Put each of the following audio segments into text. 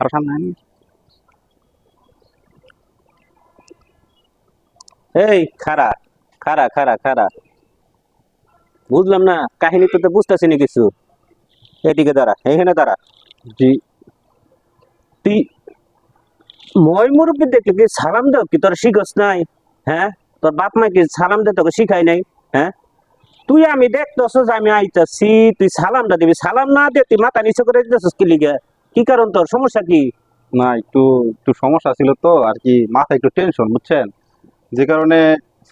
আর সামনে আনি। এই খারা খারা খারা খারা বুঝলাম না কাহিনী তো তো বুঝতেছি না কিছু। এদিকে দাঁড়া এখানে দাঁড়া। জি। তুই মই মুরব্বী দেখলে কি সালাম দাও কি? তোর শিখস নাই হ্যাঁ? তোর বাপ মা কি সালাম দে তোকে শিখাই নাই হ্যাঁ? তুই আমি দেখতেছ যে আমি আইতাছি তুই সালামটা দিবি। সালাম না দে তুই মাথা নিচে করে দিতেছিস কি লিগে? কি কারণ তোর? সমস্যা কি? না একটু একটু সমস্যা ছিল তো আর কি মাথা একটু টেনশন বুঝছেন? যে কারণে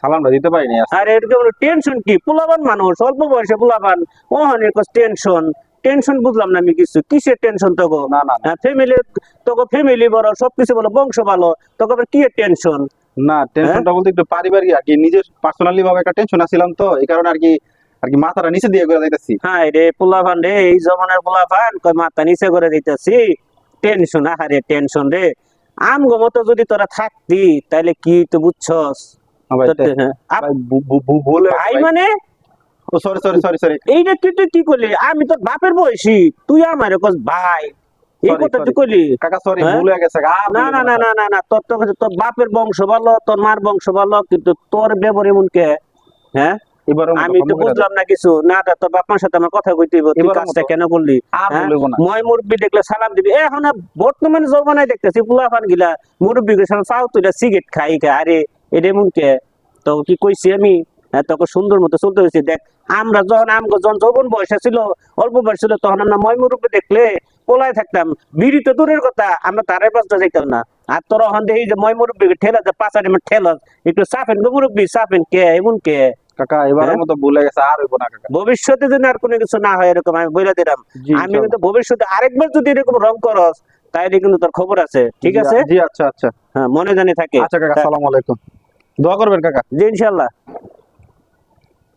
সালামটা দিতে পারিনি। আর এর টেনশন কি? পোলাবান মানুষ অল্প বয়সে পোলাবান ও অনেক টেনশন টেনশন বুঝলাম না আমি কিছু। কিসের টেনশন তোকে? না না না, ফ্যামিলি তোকে ফ্যামিলি বড় সবকিছু বলো বংশ ভালো তোকে আবার কি টেনশন না টেনশনটা বলতে একটু পারিবারিক আর কি নিজের পার্সোনালি ভাবে একটা টেনশন আছিলাম তো এই কারণে আর কি আর কি মাথাটা নিচে দিয়ে করে যাইতেছি হ্যাঁ রে পোলাভান রে এই জমানের পোলাভান কই মাথা নিচে করে দিতেছি। টেনশন আহারে টেনশন রে। আমগো মতো যদি তোরা থাকতি তাইলে কি তো বুঝছস? ভাই, হ্যাঁ, ভাই। মানে? ও সরি সরি সরি সরি এইটা তুই তুই কি করলি? আমি তোর বাপের বয়সী। তুই আমার কস ভাই। এই কথা তুই. কইলি? কাকা সরি হ্যাঁ? ভুল হয়ে গেছে না না না না না না তোর তো তোর বাপের বংশ ভালো তোর মার বংশ ভালো কিন্তু তোর ব্যবহার এমন কে? হ্যাঁ? আমি তো বুঝলাম না কিছু। না দা তোর সাথে আমার কথা কইতে হইব। তুই কাজটা কেন করলি? দেন। আর হ্যাঁ? বলব না। ময় মুরব্বী দেখলে সালাম দিবি। এখন বর্তমানে জমানায় দেখতেছি পোলাফান গিলা মুরব্বী কে সালাম চাও তুই সিগারেট খাই খা আরে এটা এমন কে? তো কি কইছি আমি? সুন্দর মতো চলতে হয়েছে দেখ আমরা যখন আমগো যখন যৌবন বয়সে ছিল অল্প বয়স ছিল তখন আমরা ময় মুরব্বী দেখলে পোলায় থাকতাম। বিড়ি তো দূরের কথা আমরা তারের পাশটা যাইতাম না। আর তোর থেকে এই যে ময় মুরব্বী ঠেলা যে পাঁচারি ঠেলা একটু সাফেন গো মুরব্বী সাফেন কে? এমন কে? কাকা এবারের হ্যাঁ? মতো ভুলে হয়ে গেছে আর হইব না কাকা। ভবিষ্যতে যদি আর কোনো কিছু না হয় এরকম আমি বলে দিলাম। আমি কিন্তু ভবিষ্যতে আরেকবার যদি এরকম রং করস তাইলে কিন্তু তোর খবর আছে ঠিক আছে? জি আচ্ছা আচ্ছা। হ্যাঁ মনে জানি থাকে। আচ্ছা কাকা আসসালামু আলাইকুম। দোয়া করবেন কাকা। জি ইনশাল্লাহ।